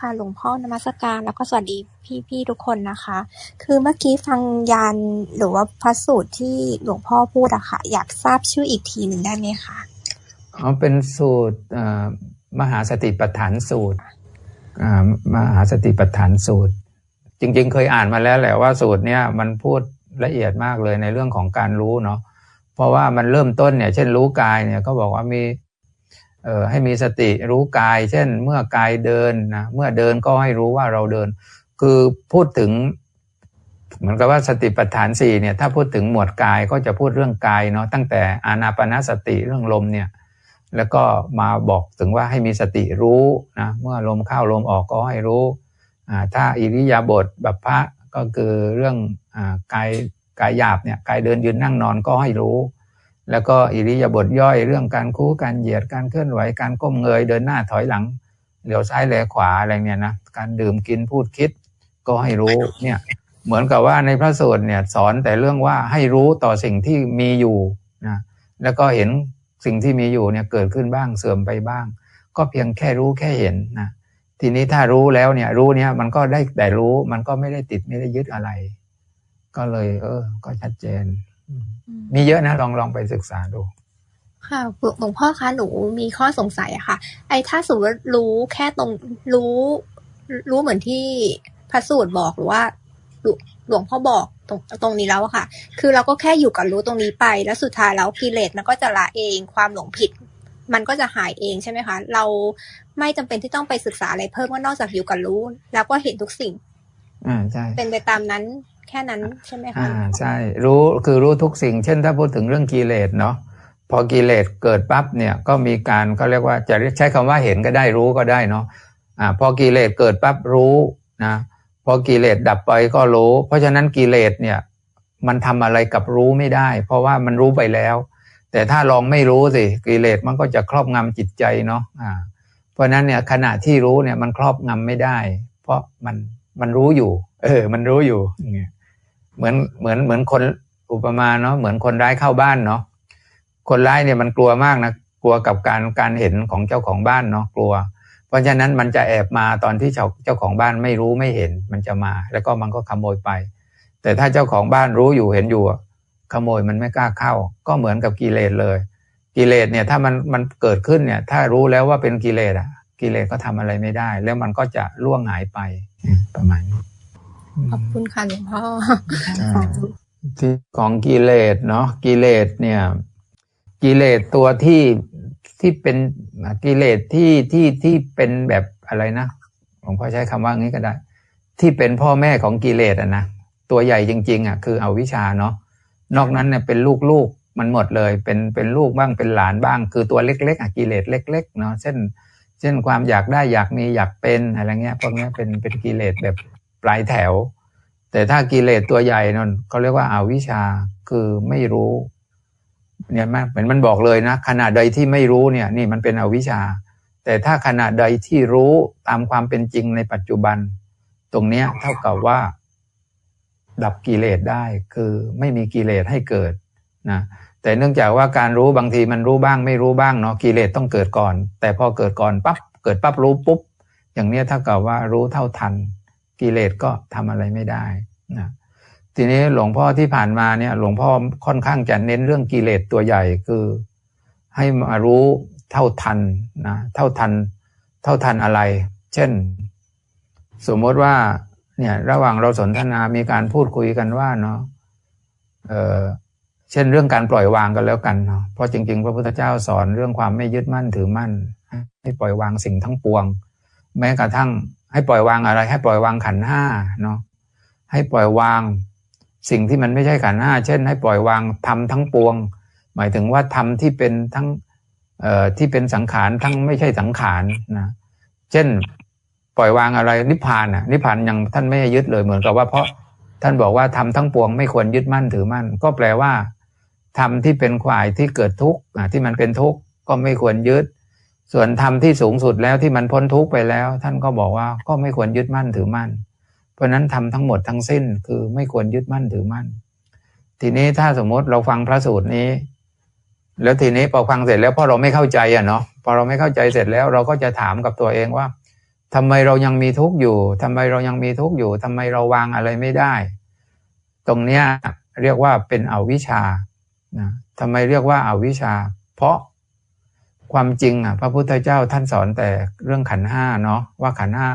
ค่ะหลวงพ่อนมัสการ แล้วก็สวัสดีพี่ๆทุกคนนะคะ คือเมื่อกี้ฟังยานหรือว่าพระสูตรที่หลวงพ่อพูดอะค่ะ อยากทราบชื่ออีกทีหนึ่งได้ไหมคะอ๋อเป็นสูตรมหาสติปัฏฐานสูตรมหาสติปัฏฐานสูตร จริง ๆ เคยอ่านมาแล้วแหละว่าสูตรเนี้ยมันพูดละเอียดมากเลยในเรื่องของการรู้เนาะเพราะว่ามันเริ่มต้นเนี่ย เช่นรู้กายเนี่ยก็บอกว่ามี ให้มีสติรู้กาย เช่น เมื่อกายเดินนะเมื่อเดินก็ให้รู้ว่าเราเดิน คือพูดถึงเหมือนกับว่าสติปัฏฐานสี่เนี่ยถ้าพูดถึงหมวดกายก็จะพูดเรื่องกายเนาะตั้งแต่อานาปนสติเรื่องลมเนี่ยแล้วก็มาบอกถึงว่าให้มีสติรู้นะเมื่อลมเข้าลมออกก็ให้รู้อ่าถ้าอิริยาบถแบบพระก็คือเรื่องอ่ากายกายหยาบเนี่ยกายเดินยืนนั่งนอนก็ให้รู้ แล้วก็อิริยาบถย่อยเรื่องการคู่การเหยียดการเคลื่อนไหวการก้มเงยเดินหน้าถอยหลังเหลียวซ้ายแลขวาอะไรเนี่ยนะการดื่มกินพูดคิด ก็ให้รู้เนี่ยเหมือนกับว่าในพระสูตรเนี่ยสอนแต่เรื่องว่าให้รู้ต่อสิ่งที่มีอยู่นะแล้วก็เห็นสิ่งที่มีอยู่เนี่ยเกิดขึ้นบ้างเสื่อมไปบ้าง ก็เพียงแค่รู้แค่เห็นนะทีนี้ถ้ารู้แล้วเนี่ยรู้เนี่ยมันก็ได้แต่รู้มันก็ไม่ได้ติดไม่ได้ยึดอะไร ก็เลย เออ ก็ชัดเจนอื มมีเยอะนะลองลองไปศึกษาดู ค่ะหลวงพ่อคะหนูมีข้อสงสัยอะค่ะ ไอ้ถ้าสมมติว่ารู้แค่ตรงรู้ รู้เหมือนที่พระสูตรบอกหรือว่าหลวหลวงพ่อบอกตรงตรงนี้แล้วอะค่ะ คือเราก็แค่อยู่กับรู้ตรงนี้ไป แล้วสุดท้ายแล้วกิเลสมันก็จะละเองความหลงผิด มันก็จะหายเองใช่ไหมคะ เราไม่จำเป็นที่ต้องไปศึกษาอะไรเพิ่มว่านอกจากอยู่กับรู้ แล้วก็เห็นทุกสิ่ง อ่าใช่เป็นไปตามนั้น แค่นั้นใช่ไหมคะอ่าใช่รู้คือรู้ทุกสิ่ง เช่นถ้าพูดถึงเรื่องกิเลสเนาะพอกิเลสเกิดปั๊บเนี่ยก็มีการเขาเรียกว่าจะใช้คำว่าเห็นก็ได้รู้ก็ได้เนาะอ่าพอกิเลสเกิดปั๊บรู้นะพอกิเลสดับไปก็รู้ เพราะฉะนั้นกิเลสเนี่ยมันทำอะไรกับรู้ไม่ได้ เพราะว่ามันรู้ไปแล้ว แต่ถ้าลองไม่รู้สิกิเลสมันก็จะครอบงำจิตใจเนาะอ่าเพราะฉะนั้นเนี่ยขณะที่รู้เนี่ยมันครอบงำไม่ได้ เพราะมันมันรู้อยู่ เออ มันรู้อยู่อย่างเงี้ยเหมือนเหมือนเหมือนคนอุปมาเนาะเหมือนคนร้ายเข้าบ้านเนาะคนร้ายเนี่ยมันกลัวมากนะกลัวกับการการเห็นของเจ้าของบ้านเนาะกลัว เพราะฉะนั้นมันจะแอบมาตอนที่เจ้าเจ้าของบ้านไม่รู้ไม่เห็นมันจะมา แล้วก็มันก็ขโมยไป แต่ถ้าเจ้าของบ้านรู้อยู่เห็นอยู่อะขโมยมันไม่กล้าเข้า ก็เหมือนกับกิเลสเลย กิเลสเนี่ยถ้ามันมันเกิดขึ้นเนี่ย ถ้ารู้แล้วว่าเป็นกิเลสอะกิเลสก็ทำอะไรไม่ได้ แล้วมันก็จะล่วงหายไปประมาณนี้ ขอบคุณค่ะหลวงพ่อใช่ที่ของกิเลสเนาะกิเลสเนี่ย กิเลสตัวที่ที่เป็นกิเลสที่ที่ที่เป็นแบบอะไรนะผมก็ใช้คำว่างี้ก็ได้ ที่เป็นพ่อแม่ของกิเลสอะนะตัวใหญ่จริง ๆอะคือเอาวิชาเนาะนอกนั้นเนี่ยเป็นลูกๆมันหมดเลย เป็นเป็นลูกบ้างเป็นหลานบ้าง คือตัวเล็กๆอะกิเลสเล็ก ๆ เนาะเช่น เช่นความอยากได้อยากมีอยากเป็นอะไรเงี้ยพวกเนี้ยเป็นเป็นกิเลสแบบ ปลายแถว แต่ถ้ากิเลสตัวใหญ่นั่นเขาเรียกว่าอาวิชชาคือไม่รู้เนี่ยมันเหมือนมันบอกเลยนะขณะใดที่ไม่รู้เนี่ยนี่มันเป็นอวิชชา แต่ถ้าขณะใดที่รู้ตามความเป็นจริงในปัจจุบัน ตรงเนี้ยเท่ากับว่า ดับกิเลสได้คือไม่มีกิเลสให้เกิดนะแต่เนื่องจากว่าการรู้บางทีมันรู้บ้าง ไม่รู้บ้างเนาะกิเลสต้องเกิดก่อน แต่พอเกิดก่อนปั๊บเกิดปั๊บรู้ปุ๊บ อย่างเนี้ยเท่ากับว่ารู้เท่าทัน กิเลสก็ทำอะไรไม่ได้นะทีนี้หลวงพ่อที่ผ่านมาเนี่ยหลวงพ่อค่อนข้างจะเน้นเรื่องกิเลสตัวใหญ่คือ ให้มารู้เท่าทันนะเท่าทัน เท่าทันอะไร เช่น สมมติว่าเนี่ยระหว่างเราสนทนามีการพูดคุยกันว่าเนาะเออเช่นเรื่องการปล่อยวางกันแล้วกันเนาะเพราะจริงๆ พระพุทธเจ้าสอนเรื่องความไม่ยึดมั่นถือมั่น ให้ปล่อยวางสิ่งทั้งปวง แม้กระทั่ง ให้ปล่อยวางอะไร ให้ปล่อยวางขันห้าเนาะให้ปล่อยวางสิ่งที่มันไม่ใช่ขันห้าเช่น ให้ปล่อยวางทำทั้งปวง หมายถึงว่าทำที่เป็นทั้งเอ่อที่เป็นสังขารทั้งไม่ใช่สังขารนะเช่น ปล่อยวางอะไรนิพพานอะนิพพานยังท่านไม่ยึดเลยเหมือนกับว่าเพราะท่านบอกว่าทำทั้งปวงไม่ควรยึดมั่นถือมั่น ก็แปลว่าทำที่เป็นควายที่เกิดทุกข์ที่มันเป็นทุกข์ก็ไม่ควรยึด ส่วนธรรมที่สูงสุดแล้วที่มันพ้นทุกไปแล้ว ท่านก็บอกว่าก็ไม่ควรยึดมั่นถือมั่น เพราะนั้นทำทั้งหมดทั้งสิ้นคือไม่ควรยึดมั่นถือมั่น ทีนี้ถ้าสมมติเราฟังพระสูตรนี้ แล้วทีนี้พอฟังเสร็จแล้วพอเราไม่เข้าใจอะเนาะพอเราไม่เข้าใจเสร็จแล้วเราก็จะถามกับตัวเองว่าทำไมเรายังมีทุกข์อยู่ทำไมเรายังมีทุกข์อยู่ทำไมเราวางอะไรไม่ได้ ตรงเนี้ยเรียกว่าเป็นอวิชชานะทำไมเรียกว่าอาวิชชา เพราะ ความจริงอะพระพุทธเจ้าท่านสอนแต่เรื่องขันห้าเนาะว่าขันห้า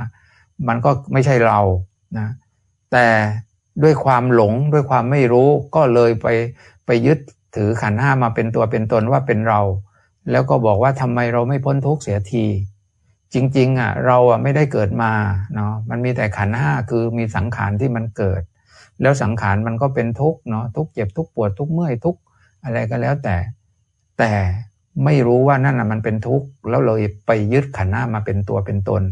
มันก็ไม่ใช่เรานะแต่ด้วยความหลงด้วยความไม่รู้ก็เลยไปไปยึดถือขันห้ามาเป็นตัวเป็นตนว่าเป็นเรา แล้วก็บอกว่าทำไมเราไม่พ้นทุกข์เสียทีจริงๆอะเราอะไม่ได้เกิดมาเนาะมันมีแต่ขันห้าคือมีสังขารที่มันเกิด แล้วสังขารมันก็เป็นทุกข์เนาะทุกเจ็บทุกปวดทุกเมื่อยทุกอะไรก็แล้วแต่ แต่ ไม่รู้ว่านั่นอะมันเป็นทุกข์แล้วเลยไปยึดขันห้ามาเป็นตัวเป็นตน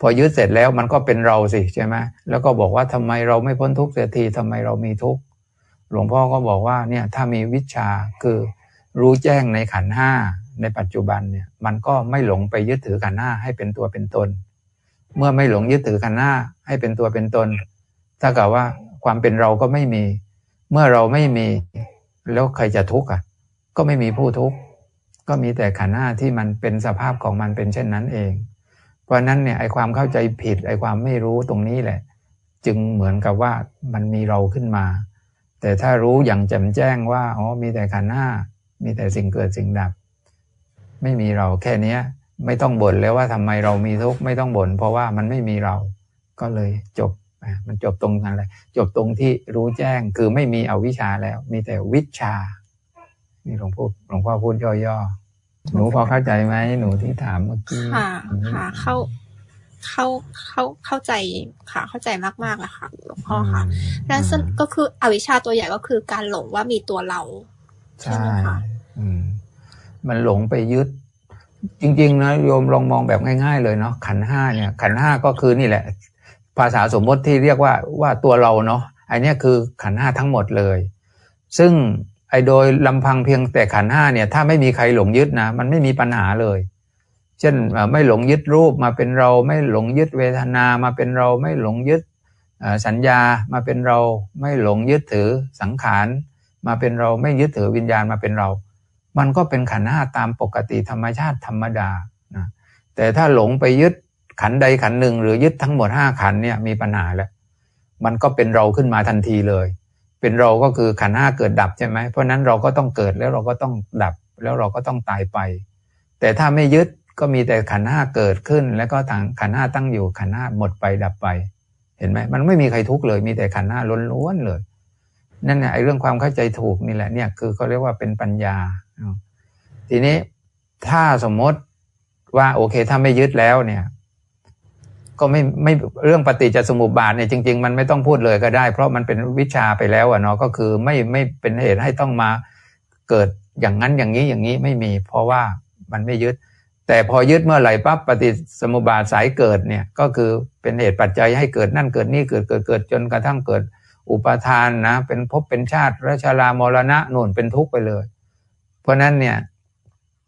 พอยึดเสร็จแล้วมันก็เป็นเราสิใช่ไหมแล้วก็บอกว่าทำไมเราไม่พ้นทุกข์เสียทีทำไมเรามีทุกข์หลวงพ่อก็บอกว่าเนี่ยถ้ามีวิชาคือรู้แจ้งในขันห้าในปัจจุบันเนี่ยมันก็ไม่หลงไปยึดถือขันห้าให้เป็นตัวเป็นตน เมื่อไม่หลงยึดถือขันห้าให้เป็นตัวเป็นตนถ้ากับว่าความเป็นเราก็ไม่มี เมื่อเราไม่มี แล้วใครจะทุกข์อะ ก็ไม่มีผู้ทุกข์ ก็มีแต่ขันห้าที่มันเป็นสภาพของมันเป็นเช่นนั้นเอง เพราะนั้นเนี่ยไอความเข้าใจผิดไอความไม่รู้ตรงนี้แหละ จึงเหมือนกับว่ามันมีเราขึ้นมา แต่ถ้ารู้อย่างแจ่มแจ้งว่าอ๋อมีแต่ขันห้ามีแต่สิ่งเกิดสิ่งดับ ไม่มีเราแค่นี้ไม่ต้องบ่นแล้วว่าทำไมเรามีทุกข์ไม่ต้องบ่นเพราะว่ามันไม่มีเราก็เลยจบมันจบตรงนั้นเลยจบตรงที่รู้แจ้งคือไม่มีอวิชาแล้ว มีแต่วิชา นี่หลวงพ่อหลวงพ่อพูดย่อๆหนูพอเข้าใจไหมหนูที่ถามเมื่อกี้ค่ะค่ะเข้าเข้าเข้าเข้าใจค่ะ เข้าใจมากมากแล้วค่ะหลวงพ่อค่ะแล้วก็คืออวิชชาตัวใหญ่ก็คือการหลงว่ามีตัวเรา ใช่ไหมคะอืมมันหลงไปยึด จริง ๆ นะโยมลองมองแบบง่าย ๆ เลยเนาะขันห้าเนี่ย ขันห้าก็คือนี่แหละ ภาษาสมมติที่เรียกว่าว่าตัวเราเนาะอันนี้คือขันห้าทั้งหมดเลย ซึ่ง ไอ้โดยลำพังเพียงแต่ขันห้าเนี่ยถ้าไม่มีใครหลงยึดนะมันไม่มีปัญหาเลย เช่นไม่หลงยึดรูปมาเป็นเราไม่หลงยึดเวทนามาเป็นเราไม่หลงยึดสัญญามาเป็นเราไม่หลงยึดถือสังขารมาเป็นเราไม่ยึดถือวิญญาณมาเป็นเรา มันก็เป็นขันห้าตามปกติธรรมชาติธรรมดานะแต่ถ้าหลงไปยึดขันใดขันหนึ่ง หรือยึดทั้งหมดห้าขันเนี่ยมีปัญหาแล้วมันก็เป็นเราขึ้นมาทันทีเลย เป็นเราก็คือขันห้าเกิดดับใช่ไหมเพราะนั้นเราก็ต้องเกิดแล้วเราก็ต้องดับแล้วเราก็ต้องตายไป แต่ถ้าไม่ยึดก็มีแต่ขันห้าเกิดขึ้น แล้วก็ทางขันห้าตั้งอยู่ขันห้าหมดไปดับไป เห็นไหมมันไม่มีใครทุกข์เลย มีแต่ขันห้าล้วนๆเลย นั่นเนี่ยไอ้เรื่องความเข้าใจถูกนี่แหละเนี่ยคือเขาเรียกว่าเป็นปัญญา ทีนี้ถ้าสมมติว่าโอเคถ้าไม่ยึดแล้วเนี่ย ก็ไม่ไม่เรื่องปฏิจจสมุปบาทเนี่ยจริง ๆ มันไม่ต้องพูดเลยก็ได้ เพราะมันเป็นวิชาไปแล้วอะเนาะก็คือไม่ไม่เป็นเหตุให้ต้องมาเกิดอย่างนั้นอย่างนี้อย่างนี้ไม่มี เพราะว่ามันไม่ยึด แต่พอยึดเมื่อไหร่ปั๊บปฏิสมุปบาทสายเกิดเนี่ยก็คือเป็นเหตุปัจจัยให้เกิดนั่นเกิดนี่เกิดเกิดเกิดจนกระทั่งเกิดอุปทานนะ เป็นภพเป็นชาติราชารามรณะนุนเป็นทุกข์ไปเลย เพราะนั้นเนี่ย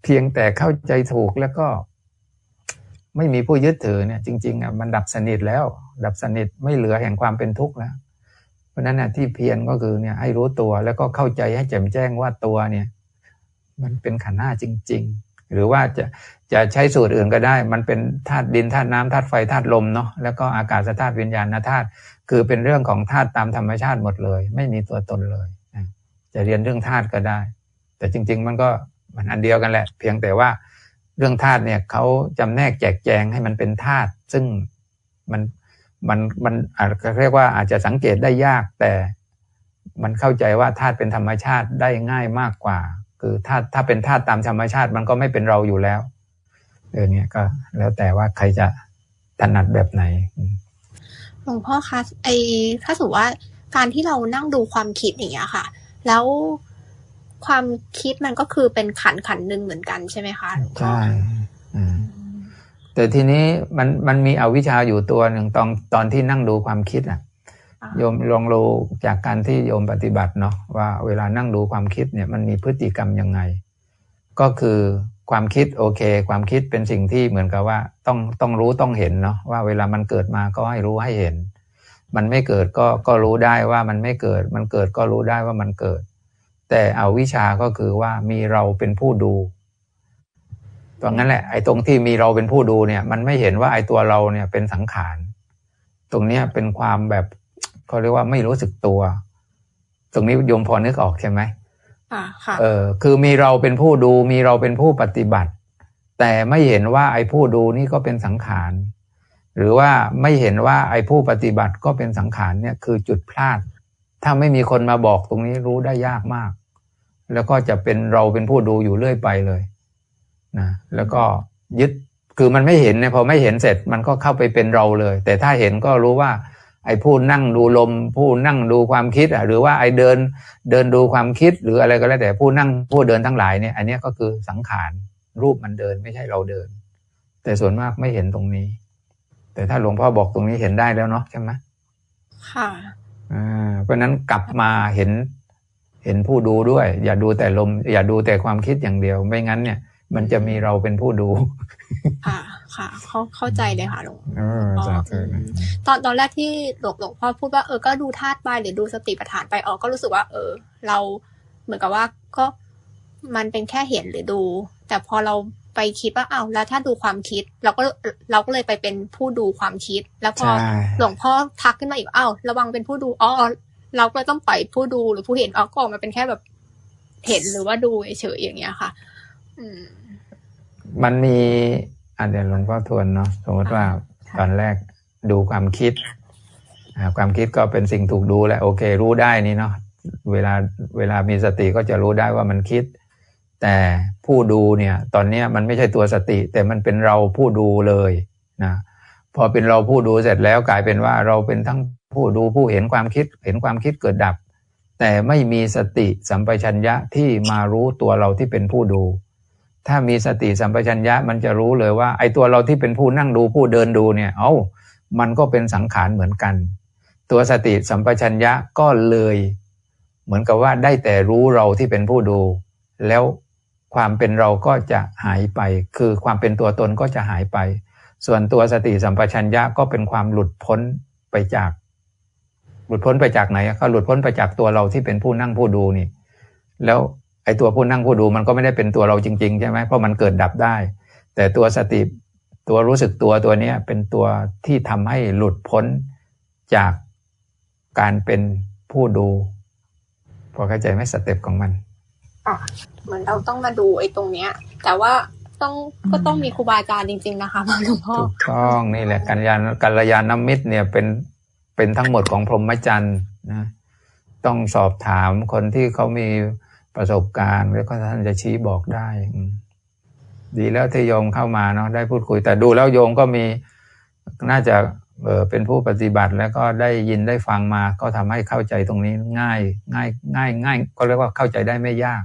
เพียงแต่เข้าใจถูกแล้วก็ ไม่มีผู้ยึดถือเนี่ยจริงๆอะมันดับสนิทแล้ว ดับสนิทไม่เหลือแห่งความเป็นทุกข์แล้ว เพราะนั้นน่ะที่เพียรก็คือเนี่ยให้รู้ตัวแล้วก็เข้าใจให้แจ่มแจ้งว่าตัวเนี่ย มันเป็นขันธ์หน้าจริง ๆ หรือว่าจะจะใช้สูตรอื่นก็ได้ มันเป็นธาตุดินธาตุน้ำธาตุไฟธาตุลมเนาะแล้วก็อากาศธาตุวิญญาณธาตุคือเป็นเรื่องของธาตุตามธรรมชาติหมดเลย ไม่มีตัวตนเลยจะเรียนเรื่องธาตุก็ได้ แต่จริง ๆ มันก็มันอันเดียวกันแหละ เพียงแต่ว่า เรื่องธาตุเนี่ยเขาจำแนกแจกแจงให้มันเป็นธาตุซึ่งมันมันมันอาจจะเรียกว่าอาจจะสังเกตได้ยาก แต่มันเข้าใจว่าธาตุเป็นธรรมชาติได้ง่ายมากกว่า คือธาตุถ้าเป็นธาตุตามธรรมชาติมันก็ไม่เป็นเราอยู่แล้วเออเนี่ยก็แล้วแต่ว่าใครจะถนัดแบบไหนหลวงพ่อคะไอถ้าสมมติว่าการที่เรานั่งดูความคิดอย่างเงี้ยค่ะ แล้ว ความคิดมันก็คือเป็นขันขันหนึ่งเหมือนกันใช่ไหมคะใช่แต่ทีนี้มันมันมีอวิชชาอยู่ตัวหนึ่งตอนตอนที่นั่งดูความคิดอะโยมลองรู้จากการที่โยมปฏิบัติเนาะว่าเวลานั่งดูความคิดเนี่ยมันมีพฤติกรรมยังไง ก็คือความคิดโอเค ความคิดเป็นสิ่งที่เหมือนกับว่าต้องต้องรู้ต้องเห็นเนาะว่าเวลามันเกิดมาก็ให้รู้ให้เห็น มันไม่เกิดก็ก็รู้ได้ว่ามันไม่เกิด มันเกิดก็รู้ได้ว่ามันเกิด แต่เอาวิชาก็คือว่ามีเราเป็นผู้ดูตรงนั้นแหละไอ้ตรงที่มีเราเป็นผู้ดูเนี่ย มันไม่เห็นว่าไอ้ตัวเราเนี่ยเป็นสังขาร ตรงเนี้ยเป็นความแบบเขาเรียกว่าไม่รู้สึกตัว ตรงนี้โยมพอนึกออกใช่ไหมอ่าค่ะเออคือมีเราเป็นผู้ดูมีเราเป็นผู้ปฏิบัติ แต่ไม่เห็นว่าไอ้ผู้ดูนี่ก็เป็นสังขาร หรือว่าไม่เห็นว่าไอ้ผู้ปฏิบัติก็เป็นสังขารเนี่ยคือจุดพลาด ถ้าไม่มีคนมาบอกตรงนี้รู้ได้ยากมาก แล้วก็จะเป็นเราเป็นผู้ดูอยู่เรื่อยไปเลยนะแล้วก็ยึดคือมันไม่เห็นเนี่ยพอไม่เห็นเสร็จมันก็เข้าไปเป็นเราเลย แต่ถ้าเห็นก็รู้ว่า ไอ้ผู้นั่งดูลม ผู้นั่งดูความคิดอะหรือว่าไอ้เดินเดินดูความคิดหรืออะไรก็แล้วแต่ผู้นั่งผู้เดินทั้งหลายเนี่ย อันนี้ก็คือสังขารรูปมันเดินไม่ใช่เราเดิน แต่ส่วนมากไม่เห็นตรงนี้ แต่ถ้าหลวงพ่อบอกตรงนี้เห็นได้แล้วเนาะใช่ไหมค่ะ เพราะฉะนั้นกลับมาเห็นเห็นผู้ดูด้วย อย่าดูแต่ลม อย่าดูแต่ความคิดอย่างเดียว ไม่งั้นเนี่ย มันจะมีเราเป็นผู้ดูค่ะค่ะ เข้าเข้าใจเลยค่ะหลวงเออสาธุนะตอนตอนแรกที่หลวงหลวงพ่อพูดว่าเออก็ดูธาตุไปหรือดูสติปัฏฐานไปออกก็รู้สึกว่า เออ เราเหมือนกับว่าก็มันเป็นแค่เห็นหรือดู แต่พอเรา ไปคิดว่าอ้าวแล้วถ้าดูความคิด เราก็เราก็เลยไปเป็นผู้ดูความคิด แล้วพอใช่หลวงพ่อทักขึ้นมาอีกอ้าวระวังเป็นผู้ดูอ๋อเราก็ต้องปล่อยผู้ดูหรือผู้เห็นออกก็ออกมาเป็นแค่แบบเห็นหรือว่าดูเฉยๆอย่างเงี้ยค่ะ อืม มันมีอะเดี๋ยวหลวงพ่อทวนเนาะสมมติว่าค่ะตอนแรกดูความคิดอ่าความคิดก็เป็นสิ่งถูกดูแหละโอเค รู้ได้นี่เนาะเวลาเวลามีสติก็จะรู้ได้ว่ามันคิด แต่ผู้ดูเนี่ยตอนนี้มันไม่ใช่ตัวสติ แต่มันเป็นเราผู้ดูเลยนะพอเป็นเราผู้ดูเสร็จแล้วกลายเป็นว่าเราเป็นทั้งผู้ดูผู้เห็นความคิดเห็นความคิดเกิดดับ แต่ไม่มีสติสัมปชัญญะที่มารู้ตัวเราที่เป็นผู้ดู ถ้ามีสติสัมปชัญญะมันจะรู้เลยว่า ไอ้ตัวเราที่เป็นผู้นั่งดูผู้เดินดูเนี่ยเอ้ามันก็เป็นสังขารเหมือนกัน ตัวสติสัมปชัญญะก็เลย เหมือนกับว่าได้แต่รู้เราที่เป็นผู้ดู แล้ว ความเป็นเราก็จะหายไป คือความเป็นตัวตนก็จะหายไป ส่วนตัวสติสัมปชัญญะก็เป็นความหลุดพ้นไปจาก หลุดพ้นไปจากไหนก็หลุดพ้นไปจากตัวเราที่เป็นผู้นั่งผู้ดูนี่ แล้วไอ้ตัวผู้นั่งผู้ดูมันก็ไม่ได้เป็นตัวเราจริงๆใช่ไหมเพราะมันเกิดดับได้ แต่ตัวสติตัวรู้สึกตัวตัวนี้เป็นตัวที่ทำให้หลุดพ้นจากการเป็นผู้ดู พอเข้าใจไหมสเต็ปของมันอะ เหมือนเราต้องมาดูไอ้ตรงเนี้ย แต่ว่าต้องก็ต้องมีครูบาอาจารย์จริง ๆ นะคะหลวงพ่อถูกต้องนี่แหละกัลยาณกัลยาณมิตรเนี่ยเป็นเป็นทั้งหมดของพรหมจรรย์นะต้องสอบถามคนที่เขามีประสบการณ์แล้วก็ท่านจะชี้บอกได้ดีแล้วที่โยมเข้ามาเนาะได้พูดคุย แต่ดูแล้วโยมก็มีน่าจะเออเป็นผู้ปฏิบัติแล้วก็ได้ยินได้ฟังมา ก็ทำให้เข้าใจตรงนี้ง่าย ง่ายง่ายง่ายก็เรียกว่าเข้าใจได้ไม่ยาก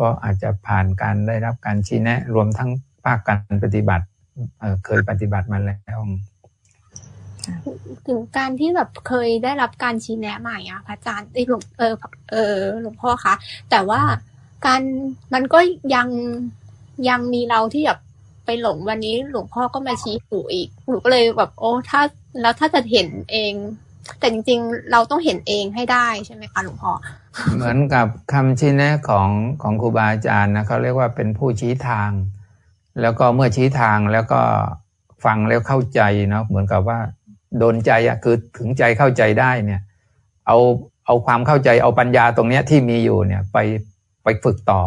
ราะอาจจะผ่านการได้รับการชี้แนะ รวมทั้งภาคการปฏิบัติเเคยปฏิบัติมาแล้วถึงการที่แบบเคยได้รับการชี้แนะใหม่อะพระอาจารย์เอ้หลวงเออเออหลวงพ่อคะแต่ว่าการมันก็ยังยังมีเราที่แบบไปหลงวันนี้หลวงพ่อก็มาชี้หนูอีกหนูก็เลยแบบโอ้ถ้าแล้วถ้าจะเห็นเอง แต่จริง ๆ เราต้องเห็นเองให้ได้ใช่ไหมคะหลวงพ่อเหมือนกับคำชี้แนะของของครูบาอาจารย์นะเขาเรียกว่าเป็นผู้ชี้ทาง แล้วก็เมื่อชี้ทางแล้วก็ฟังแล้วเข้าใจเนาะเหมือนกับว่าโดนใจอะคือถึงใจเข้าใจได้เนี่ยเอาเอาความเข้าใจเอาปัญญาตรงเนี้ยที่มีอยู่เนี่ยไปไปฝึกต่อ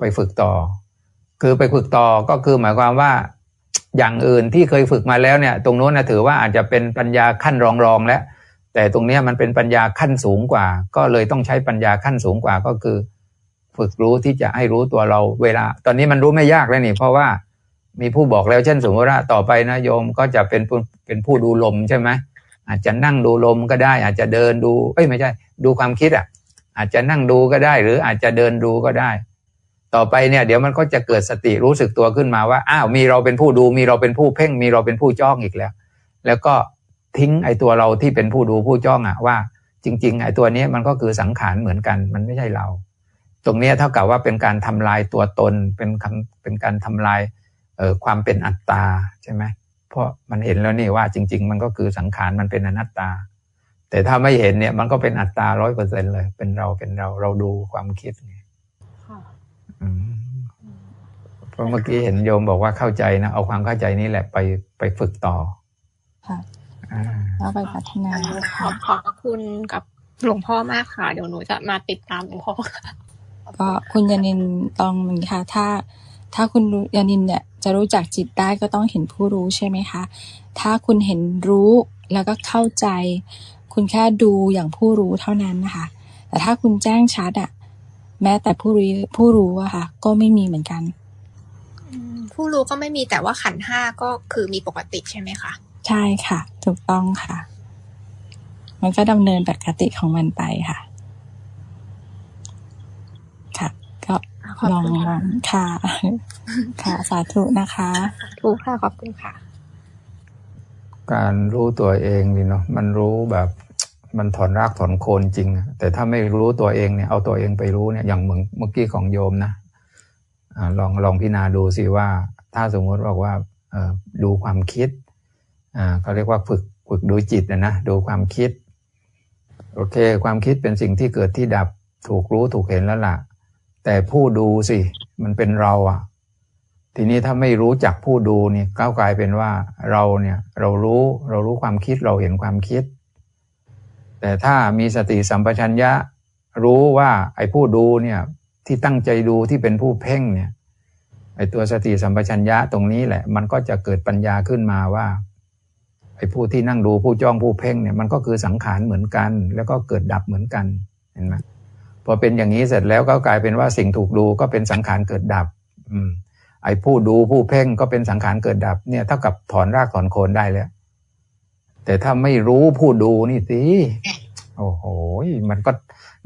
ไปฝึกต่อ คือไปฝึกต่อก็คือหมายความว่า อย่างอื่นที่เคยฝึกมาแล้วเนี่ย ตรงโน้นนะถือว่าอาจจะเป็นปัญญาขั้นรองรองแล้ว แต่ตรงนี้มันเป็นปัญญาขั้นสูงกว่า ก็เลยต้องใช้ปัญญาขั้นสูงกว่าก็คือ ฝึกรู้ที่จะให้รู้ตัวเราเวลา ตอนนี้มันรู้ไม่ยากแล้วนี่ เพราะว่ามีผู้บอกแล้วเช่นสมมติว่าต่อไปนะโยมก็จะเป็นเป็นผู้ดูลมใช่ไหมอาจจะนั่งดูลมก็ได้ อาจจะเดินดู เอ้ยไม่ใช่ ดูความคิดอะ อาจจะนั่งดูก็ได้ หรืออาจจะเดินดูก็ได้ ต่อไปเนี่ยเดี๋ยวมันก็จะเกิดสติรู้สึกตัวขึ้นมาว่าอ้าวมีเราเป็นผู้ดู มีเราเป็นผู้เพ่ง มีเราเป็นผู้จ้องอีกแล้ว แล้วก็ทิ้งไอ้ตัวเราที่เป็นผู้ดูผู้จ้องอะว่า จริง ๆ ไอ้ตัวนี้มันก็คือสังขารเหมือนกัน มันไม่ใช่เรา ตรงนี้เท่ากับว่าเป็นการทำลายตัวตนเป็นคำเป็นการทำลายเอ่อความเป็นอัตตาใช่ไหมเพราะมันเห็นแล้วนี่ว่าจริง ๆ มันก็คือสังขารมันเป็นอนัตตา แต่ถ้าไม่เห็นเนี่ยมันก็เป็นอัตตาร้อยเปอร์เซ็นเลย เป็นเราเป็นเราเราดูความคิดไง เพราะเมื่อกี้เห็นโยมบอกว่าเข้าใจนะ เอาความเข้าใจนี้แหละไปไปฝึกต่อ ค่ะอ่าแล้วไปพัฒนาขอบขอบพระคุณกับหลวงพ่อมากค่ะ เดี๋ยวหนูจะมาติดตามหลวงพ่อค่ะก็คุณยานินตองเหมือนค่ะ ถ้า ถ้าคุณยานินเนี่ยจะรู้จักจิตได้ก็ต้องเห็นผู้รู้ใช่ไหมคะ ถ้าคุณเห็นรู้แล้วก็เข้าใจ คุณแค่ดูอย่างผู้รู้เท่านั้นนะคะ แต่ถ้าคุณแจ้งชัดอะ แม้แต่ผู้รู้ผู้รู้อะค่ะ ก็ไม่มีเหมือนกันอืมผู้รู้ก็ไม่มีแต่ว่าขันธ์ห้าก็คือมีปกติใช่ไหมคะใช่ค่ะ ถูกต้องค่ะ มันก็ดำเนินปกติของมันไปค่ะ ค่ะ ก็ขอบลองคุณลค่ะองค่ะ ค่ะ สาธุนะคะถูกค่ะขอบคุณค่ะ การรู้ตัวเองนี่เนาะมันรู้แบบ มันถอนรากถอนโคนจริง แต่ถ้าไม่รู้ตัวเองเนี่ยเอาตัวเองไปรู้เนี่ยอย่างเหมือนเมื่อกี้ของโยมนะอาลองลองพิจารณาดูสิว่า ถ้าสมมติบอกว่าดูความคิดอ่าเขาเรียกว่าฝึกฝึกดูจิตนะนะดูความคิด โอเค ความคิดเป็นสิ่งที่เกิดที่ดับถูกรู้ถูกเห็นแล้วล่ะ แต่ผู้ดูสิมันเป็นเราอะทีนี้ถ้าไม่รู้จักผู้ดูเนี่ยก็กลายเป็นว่าเราเนี่ยเรารู้เรารู้ความคิดเราเห็นความคิด แต่ถ้ามีสติสัมปชัญญะรู้ว่าไอ้ผู้ดูเนี่ยที่ตั้งใจดูที่เป็นผู้เพ่งเนี่ยไอ้ตัวสติสัมปชัญญะตรงนี้แหละ มันก็จะเกิดปัญญาขึ้นมาว่าไอ้ผู้ที่นั่งดูผู้จ้องผู้เพ่งเนี่ยมันก็คือสังขารเหมือนกัน แล้วก็เกิดดับเหมือนกันเห็นไหมพอเป็นอย่างนี้เสร็จแล้วก็กลายเป็นว่าสิ่งถูกดูก็เป็นสังขารเกิดดับ อืมไอ้ผู้ดูผู้เพ่งก็เป็นสังขารเกิดดับเนี่ยเท่ากับถอนรากถอนโคนได้แล้ว แต่ถ้าไม่รู้ผู้ดูนี่สิโอ้โหมันก็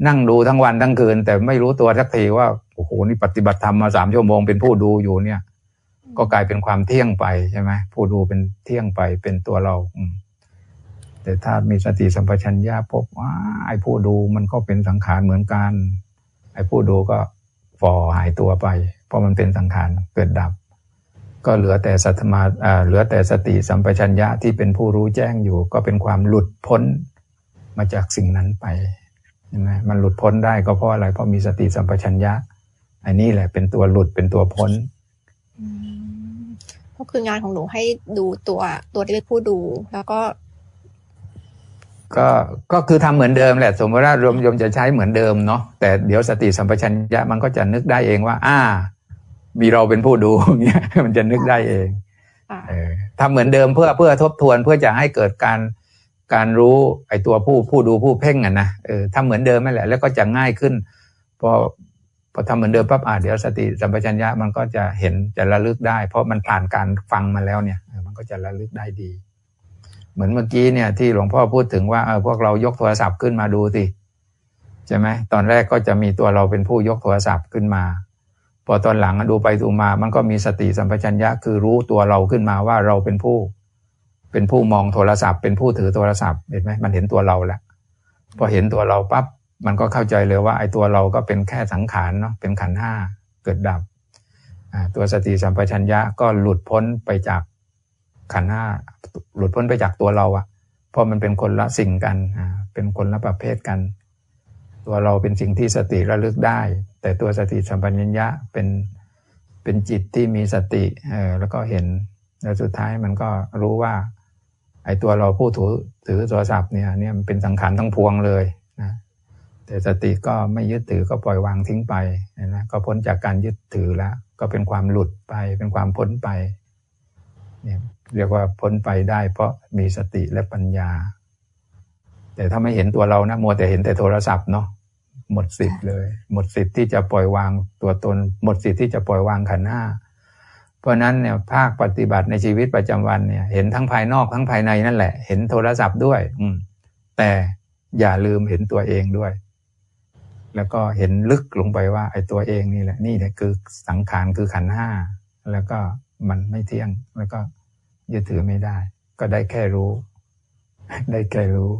นั่งดูทั้งวันทั้งคืน แต่ไม่รู้ตัวสักทีว่าโอ้โหนี่ปฏิบัติธรรมมาสามชั่วโมงเป็นผู้ดูอยู่เนี่ย ก็กลายเป็นความเที่ยงไปใช่ไหมผู้ดูเป็นเที่ยงไปเป็นตัวเราแต่ถ้ามีสติสัมปชัญญะพบว่า ไอ้ผู้ดูมันก็เป็นสังขารเหมือนกัน ไอ้ผู้ดูก็ฝ่อหายตัวไป เพราะมันเป็นสังขารเกิดดับ ก็เหลือแต่สัทมาอ่าเหลือแต่สติสัมปชัญญะที่เป็นผู้รู้แจ้งอยู่ ก็เป็นความหลุดพ้นมาจากสิ่งนั้นไปเห็นไหมมันหลุดพ้นได้ก็เพราะอะไรเพราะมีสติสัมปชัญญะ อันนี้แหละเป็นตัวหลุดเป็นตัวพ้นอืมก็คืองานของหนูให้ดูตัวตัวที่เป็นผู้ดู แล้วก็ ก็ก็คือทำเหมือนเดิมแหละ สมมติว่ารวมยมจะใช้เหมือนเดิมเนาะแต่เดี๋ยวสติสัมปชัญญะมันก็จะนึกได้เองว่า อ่า มีเราเป็นผู้ดูอย่างเงี้ยมันจะนึกได้เองอ่าเออทำเหมือนเดิมเพื่อเพื่อทบทวนเพื่อจะให้เกิดการการรู้ไอ้ตัวผู้ผู้ดูผู้เพ่งอะนะเออทำเหมือนเดิมนั่นแหละ แล้วก็จะง่ายขึ้น พอพอทำเหมือนเดิมปั๊บอ่าเดี๋ยวสติสัมปชัญญะมันก็จะเห็นจะระลึกได้ เพราะมันผ่านการฟังมาแล้วเนี่ยเออมันก็จะระลึกได้ดี เหมือนเมื่อกี้เนี่ย ที่หลวงพ่อพูดถึงว่าเออพวกเรายกโทรศัพท์ขึ้นมาดูสิใช่ไหมตอนแรกก็จะมีตัวเราเป็นผู้ยกโทรศัพท์ขึ้นมา พอตอนหลังดูไปดูมา มันก็มีสติสัมปชัญญะคือรู้ตัวเราขึ้นมาว่าเราเป็นผู้ เป็นผู้มองโทรศัพท์ เป็นผู้ถือโทรศัพท์เห็นไหมมันเห็นตัวเราแล้วพอเห็นตัวเราปั๊บมันก็เข้าใจเลยว่า ไอ้ตัวเราก็เป็นแค่สังขารเนาะเป็นขันธ์ห้าเกิดดับตัวสติสัมปชัญญะก็หลุดพ้นไปจากขันธ์ห้าหลุดพ้นไปจากตัวเราอะเพราะมันเป็นคนละสิ่งกันเป็นคนละประเภทกัน ตัวเราเป็นสิ่งที่สติระลึกได้ แต่ตัวสติสัมปชัญญะเป็นเป็นจิตที่มีสติเออแล้วก็เห็นแล้วสุดท้ายมันก็รู้ว่า ไอ้ตัวเราผู้ถือถือโทรศัพท์เนี่ยเนี่ยมันเป็นสังขารทั้งพวงเลยนะแต่สติก็ไม่ยึดถือก็ปล่อยวางทิ้งไปนะก็พ้นจากการยึดถือแล้ว ก็เป็นความหลุดไปเป็นความพ้นไปเนี่ยเรียกว่าพ้นไปได้ เพราะมีสติและปัญญา แต่ถ้าไม่เห็นตัวเรานะมัวแต่เห็นแต่โทรศัพท์เนาะ หมดสิทธิ์เลย หมดสิทธิ์ที่จะปล่อยวางตัวตน หมดสิทธิ์ที่จะปล่อยวางขันธ์ห้าเพราะฉะนั้นเนี่ยภาคปฏิบัติในชีวิตประจำวันเนี่ย เห็นทั้งภายนอกทั้งภายในนั่นแหละ เห็นโทรศัพท์ด้วย อืม แต่อย่าลืมเห็นตัวเองด้วย แล้วก็เห็นลึกลงไปว่า ไอ้ตัวเองนี่แหละ นี่แหละคือสังขารคือขันธ์ห้าแล้วก็มันไม่เที่ยง แล้วก็ยึดถือไม่ได้ ก็ได้แค่รู้ ได้แค่รู้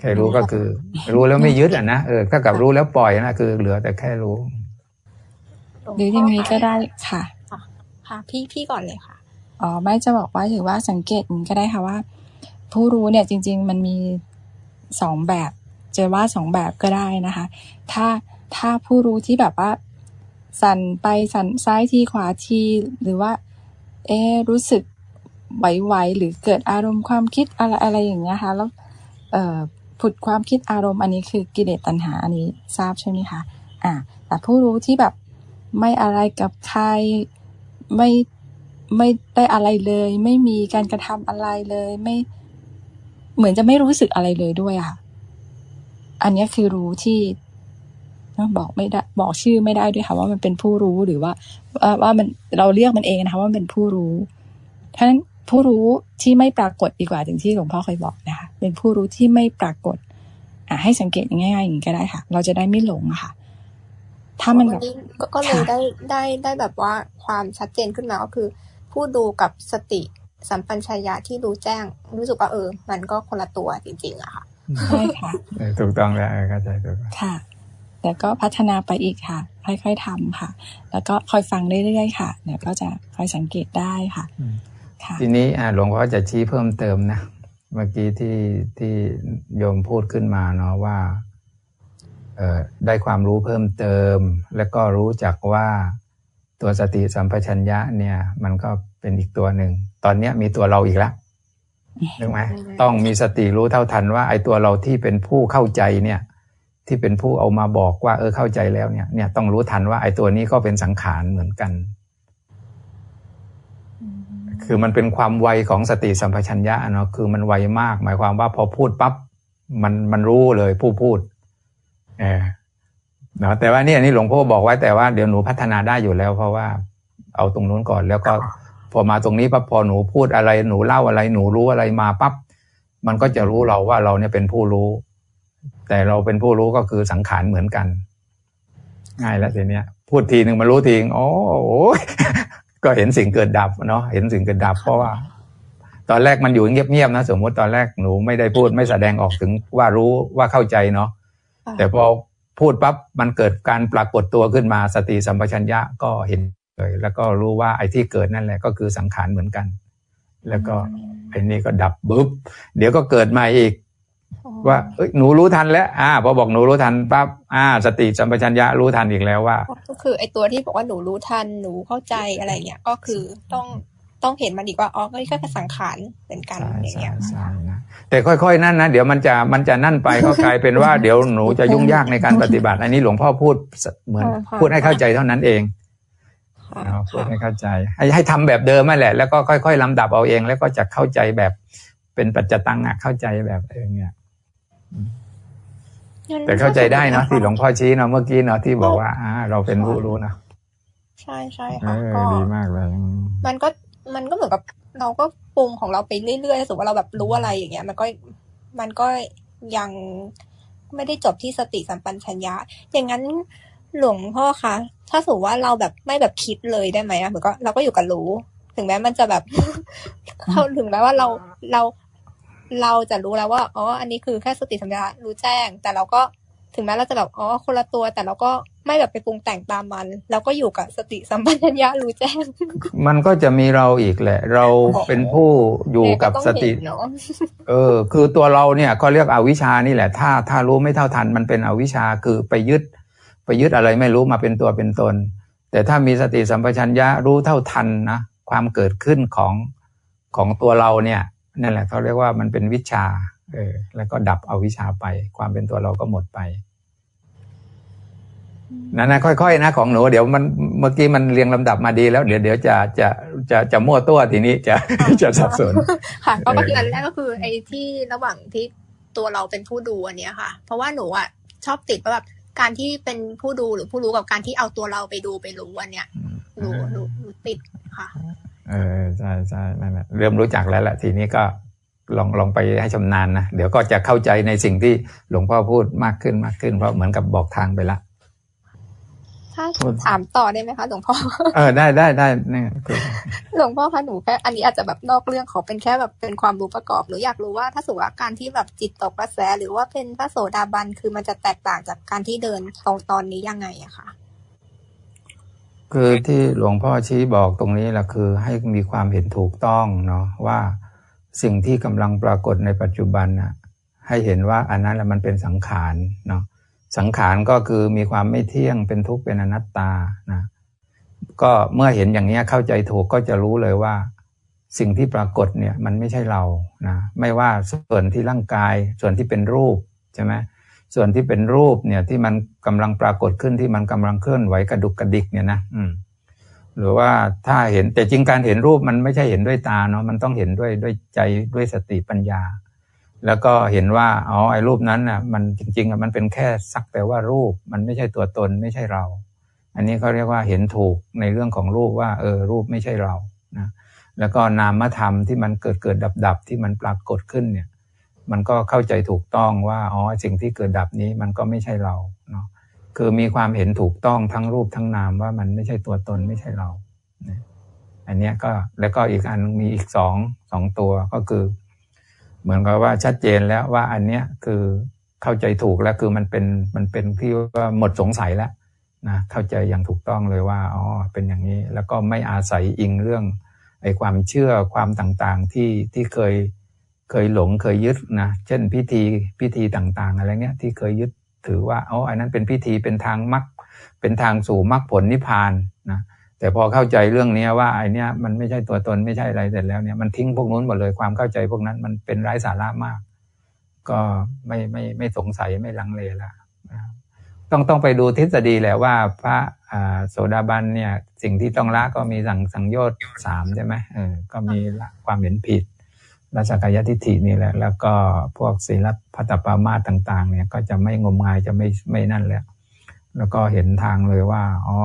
แค่รู้ก็คือ รู้แล้วไม่ยึดอะนะเออถ้ากับรู้แล้วปล่อยนะคือ เหลือแต่แค่รู้หรือยังไงก็ได้ค่ะ ค่ะ พี่พี่ก่อนเลยค่ะอ๋อไม่จะบอกว่าถือว่าสังเกตอย่างนี้ก็ได้ค่ะว่า ผู้รู้เนี่ยจริง ๆ มันมีสองแบบจะว่าสองแบบก็ได้นะคะ ถ้าถ้าผู้รู้ที่แบบว่า สั่นไปสั่นซ้ายทีขวาที หรือว่า เอ๊ะรู้สึกไหวๆหรือเกิดอารมณ์ความคิดอะไรอะไรอย่างเงี้ยค่ะแล้วเอ่อ ผุดความคิดอารมณ์อันนี้คือกิเลสตัณหาอันนี้ทราบใช่ไหมคะอ่าแต่ผู้รู้ที่แบบไม่อะไรกับใครไม่ไม่ได้อะไรเลย ไม่มีการกระทำอะไรเลยไม่เหมือนจะไม่รู้สึกอะไรเลยด้วยอะค่ะ อันนี้คือรู้ที่บอกไม่ได้บอกชื่อไม่ได้ด้วยค่ะ ว่ามันเป็นผู้รู้หรือว่าว่ามันเราเรียกมันเองนะคะว่ามันเป็นผู้รู้เพราะฉะนั้น ผู้รู้ที่ไม่ปรากฏดีกว่าถึงที่หลวงพ่อเคยบอกนะคะ เป็นผู้รู้ที่ไม่ปรากฏอะให้สังเกตง่ายๆอย่างนี้ก็ได้ค่ะ เราจะได้ไม่หลงอะค่ะ ถ้ามันแบบวันนี้ก็ก็เลยค่ะได้ได้ได้แบบว่าความชัดเจนขึ้นมาก็คือ ผู้ดูกับสติสัมปัญชยะที่รู้แจ้ง รู้สึกว่าเออ มันก็คนละตัวจริง ๆอะค่ะใช่ค่ะเออถูกต้องแล้วเออเข้าใจถูกต้องค่ะแต่ก็พัฒนาไปอีกค่ะ ค่อยๆทำค่ะ แล้วก็คอยฟังเรื่อยๆค่ะเดี๋ยวก็จะคอยสังเกตได้ค่ะอืมค่ะ ทีนี้อ่าหลวงพ่อจะชี้เพิ่มเติมนะ เมื่อกี้ที่ที่โยมพูดขึ้นมาเนาะว่าเอ่อได้ความรู้เพิ่มเติม แล้วก็รู้จักว่าตัวสติสัมปชัญญะเนี่ยมันก็เป็นอีกตัวหนึ่ง ตอนเนี้ยมีตัวเราอีกแล้วถูกไหมอืมต้องมีสติรู้เท่าทันว่าไอ้ตัวเราที่เป็นผู้เข้าใจเนี่ยที่เป็นผู้เอามาบอกว่าเออเข้าใจแล้วเนี่ยเนี่ยต้องรู้ทันว่าไอ้ตัวนี้ก็เป็นสังขารเหมือนกัน คือมันเป็นความไวของสติสัมปชัญญะเนาะคือมันไวมาก หมายความว่าพอพูดปั๊บมันมันรู้เลยผู้พูดเออเนาะแต่ว่าเนี่ยนี่หลวงพ่อบอกไว้แต่ว่าเดี๋ยวหนูพัฒนาได้อยู่แล้ว เพราะว่าเอาตรงนู้นก่อน แล้วก็พอมาตรงนี้ปั๊บพอหนูพูดอะไรหนูเล่าอะไรหนูรู้อะไรมาปั๊บมันก็จะรู้เราว่าเราเนี่ยเป็นผู้รู้ แต่เราเป็นผู้รู้ก็คือสังขารเหมือนกัน ง่ายแล้วทีเนี้ยพูดทีหนึ่งมารู้ทีนึงโอ้โห ก็เห็นสิ่งเกิดดับเนาะเห็นสิ่งเกิดดับเพราะว่า ตอนแรกมันอยู่เงียบๆนะ สมมุติตอนแรกหนูไม่ได้พูดไม่แสดงออกถึงว่ารู้ว่าเข้าใจเนาะค่ะแต่พอพูดปั๊บมันเกิดการปรากฏตัวขึ้นมาสติสัมปชัญญะก็เห็นเลยแล้วก็รู้ว่าไอ้ที่เกิดนั่นแหละก็คือสังขารเหมือนกัน แล้วก็ไอ้นี่ก็ดับปุ๊บเดี๋ยวก็เกิดมาอีก ว่าเอ้ยหนูรู้ทันแล้วอ่าพอบอกหนูรู้ทันปั๊บอ่า สติสัมปชัญญะรู้ทันอีกแล้วว่า ก็คือไอตัวที่บอกว่าหนูรู้ทันหนูเข้าใจอะไรเงี้ยก็คือต้องต้องเห็นมันอีกว่าอ๋อก็นี่ก็แค่สังขารเหมือนกันใช่อย่างใช่เงี้ยใช่นะแต่ค่อยๆนั่นนะเดี๋ยวมันจะมันจะนั่นไปก็กลายเป็นว่าเดี๋ยวหนูจะยุ่งยากในการปฏิบัติ อันนี้หลวงพ่อพูดเหมือนพูดให้เข้าใจเท่านั้นเองค่ะเนาะพูดค่ะให้เข้าใจ ให้ให้ทำแบบเดิมนั่นแหละแล้วก็ค่อย ๆลำดับเอาเองแล้วก็จะเข้าใจแบบเป็นปัจจตังอะเข้าใจแบบเองเนี่ย แต่เข้าใจได้เนาะที่หลวงพ่อชี้เนาะเมื่อกี้เนาะที่บอกว่าอ่าเราเป็นผู้รู้นะใช่ใช่เอค่ะอก็ดีมากเลยอืมมันก็มันก็เหมือนกับเราก็ปรุงของเราไปเรื่อยๆสมมติว่าเราแบบรู้อะไรอย่างเงี้ย มันก็มันก็ยังไม่ได้จบที่สติสัมปชัญญะ อย่างนั้นหลวงพ่อคะถ้าสมมติว่าเราแบบไม่แบบคิดเลยได้ไหมอะเหมือนก็เราก็อยู่กับรู้ ถึงแม้มันจะแบบ เขาถึงแม้ว่าเราเรา เราจะรู้แล้วว่าอ๋ออันนี้คือแค่สติสัมปชัญญะรู้แจ้ง แต่เราก็ถึงแม้เราจะแบบอ๋อคนละตัวแต่เราก็ไม่แบบไปปรุงแต่งตามมันเราก็อยู่กับสติสัมปชัญญะรู้แจ้ง มันก็จะมีเราอีกแหละ เราเป็นผู้อยู่กับสติเนาะเออ คือตัวเราเนี่ยก็เรียกอวิชานี่แหละ ถ้าถ้ารู้ไม่เท่าทันมันเป็นอวิชาคือไปยึด ไปยึดอะไรไม่รู้มาเป็นตัวเป็นตน แต่ถ้ามีสติสัมปชัญญะรู้เท่าทันนะความเกิดขึ้นของของตัวเราเนี่ย นั่นแหละเขาเรียกว่ามันเป็นวิชาเออแล้วก็ดับเอาวิชาไป ความเป็นตัวเราก็หมดไปนั่นนะค่อยๆนะของหนูเดี๋ยวมันเมื่อกี้มันเรียงลำดับมาดีแล้วเดี๋ยวเดี๋ยวจะจะจะจะมั่วตัวทีนี้จะจะสับสนค่ะก็เออคืออันแรกก็คือไอ้ที่ระหว่างที่ตัวเราเป็นผู้ดูอันเนี้ยค่ะ เพราะว่าหนูอะชอบติดว่าแบบการที่เป็นผู้ดูหรือผู้รู้กับการที่เอาตัวเราไปดูไปรู้อันเนี้ยหนูหนูหนูติดค่ะ เออใช่ใช่นั่นแหละเริ่มรู้จักแล้วแหละทีนี้ก็ลองลองไปให้ชำนาญนะเดี๋ยวก็จะเข้าใจในสิ่งที่หลวงพ่อพูดมากขึ้นมากขึ้น เพราะเหมือนกับบอกทางไปละถ้าพูดถามต่อได้ไหมคะหลวงพ่อเออได้ได้ได้เนี่ยคือหลวงพ่อคะหนูแค่อันนี้อาจจะแบบนอกเรื่องขอเป็นแค่แบบเป็นความรู้ประกอบหนูอยากรู้ว่าถ้าสมมติว่าการที่แบบจิตตกกระแส หรือว่าเป็นพระโสดาบันคือมันจะแตกต่างจากการที่เดินตรงตอนนี้ยังไงอะคะ คือที่หลวงพ่อชี้บอกตรงนี้แหละคือให้มีความเห็นถูกต้องเนาะว่าสิ่งที่กำลังปรากฏในปัจจุบันน่ะให้เห็นว่าอันนั้นแหละมันเป็นสังขารเนาะสังขารก็คือมีความไม่เที่ยงเป็นทุกข์เป็นอนัตตานะก็เมื่อเห็นอย่างนี้เข้าใจถูกก็จะรู้เลยว่า สิ่งที่ปรากฏเนี่ยมันไม่ใช่เรานะไม่ว่าส่วนที่ร่างกายส่วนที่เป็นรูปใช่ไหม ส่วนที่เป็นรูปเนี่ยที่มันกำลังปรากฏขึ้นที่มันกำลังเคลื่อนไหวกระดุกกระดิกเนี่ยนะอืมหรือว่าถ้าเห็นแต่จริงการเห็นรูปมันไม่ใช่เห็นด้วยตาเนาะมันต้องเห็นด้วยด้วยใจด้วยสติปัญญา แล้วก็เห็นว่าอ๋อไอ้รูปนั้นน่ะมันจริงๆอะมันเป็นแค่สักแต่ว่ารูปมันไม่ใช่ตัวตนไม่ใช่เรา อันนี้เขาเรียกว่าเห็นถูกในเรื่องของรูปว่าเออรูปไม่ใช่เรานะแล้วก็นามธรรมที่มันเกิดเกิดดับดับที่มันปรากฏขึ้นเนี่ย มันก็เข้าใจถูกต้องว่าอ๋อสิ่งที่เกิดดับนี้มันก็ไม่ใช่เราเนาะคือมีความเห็นถูกต้องทั้งรูปทั้งนามว่ามันไม่ใช่ตัวตนไม่ใช่เรานะอันเนี้ยก็แล้วก็อีกอันมีอีกสองสองตัวก็คือ เหมือนกับว่าชัดเจนแล้วว่าอันเนี้ยคือเข้าใจถูกแล้วคือมันเป็นมันเป็นที่ว่าหมดสงสัยแล้วนะเข้าใจอย่างถูกต้องเลยว่าอ๋อเป็นอย่างนี้แล้วก็ไม่อาศัยอิงเรื่องไอ้ความเชื่อความต่างๆที่ที่เคย เคยหลงเคยยึดนะเช่นพิธีพิธีต่าง ๆ อะไรเงี้ยที่เคยยึดถือว่าอ๋ออันนั้นเป็นพิธีเป็นทางมรรคเป็นทางสู่มรรคผลนิพพานนะแต่พอเข้าใจเรื่องนี้ว่าไอเนี้ยมันไม่ใช่ตัวตนไม่ใช่อะไรเสร็จแล้วเนี่ยมันทิ้งพวกนู้นหมดเลยความเข้าใจพวกนั้นมันเป็นไร้สาระมาก ก็ไม่ไม่ไม่สงสัยไม่ลังเลละนะต้องต้องไปดูทฤษฎีแหละว่าพระอ่าโสดาบันเนี่ยสิ่งที่ต้องละก็มีสังสังโยชน์สามใช่ไหมเออก็มีละความเห็นผิด และสักกายทิฏฐินี่แหละ แล้วก็พวกศีลพัตปามาต่าง ๆ เนี่ยก็จะไม่งมงายจะไม่ไม่นั่นแล้วแล้วก็เห็นทางเลยว่าอ๋อ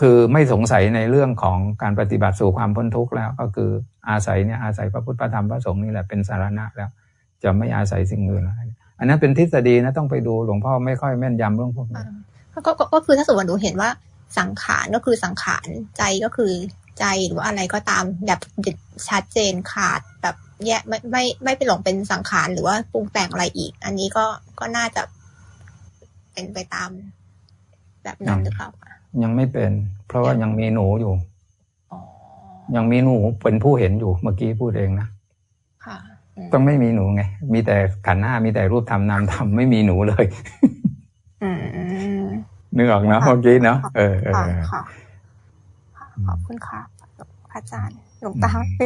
คือไม่สงสัยในเรื่องของการปฏิบัติสู่ความพ้นทุกข์แล้ว ก็คืออาศัยเนี่ยอาศัยพระพุทธพระธรรมพระสงฆ์นี่แหละเป็นสารณะแล้ว จะไม่อาศัยสิ่งอื่นอะไรอันนั้นเป็นทฤษฎีนะต้องไปดูหลวงพ่อไม่ค่อยแม่นยำเรื่องพวกนี้ก็ก็ก็คือถ้าสมมติหนูเห็นว่าสังขารก็คือสังขารใจก็คือใจหรือว่าอะไรก็ตามแบบชัดเจนขาดแบบ แยกไม่ไม่ไม่ไปหลงเป็นสังขารหรือว่าปรุงแต่งอะไรอีก อันนี้ก็ก็น่าจะเป็นไปตามแบบนั้นหรือเปล่าคะยังไม่เป็น เพราะว่ายังมีหนูอยู่อ๋อยังมีหนูเป็นผู้เห็นอยู่เมื่อกี้พูดเองนะค่ะอืมต้องไม่มีหนูไง มีแต่ขันธ์ห้ามีแต่รูปธรรมนามธรรมไม่มีหนูเลยอืมนึกออกเนาะค่ะเมื่อกี้เนาะเออเอค่ะอค่ะค่ะ ขอบคุณค่ะพระอาจารย์ หลวงตาไ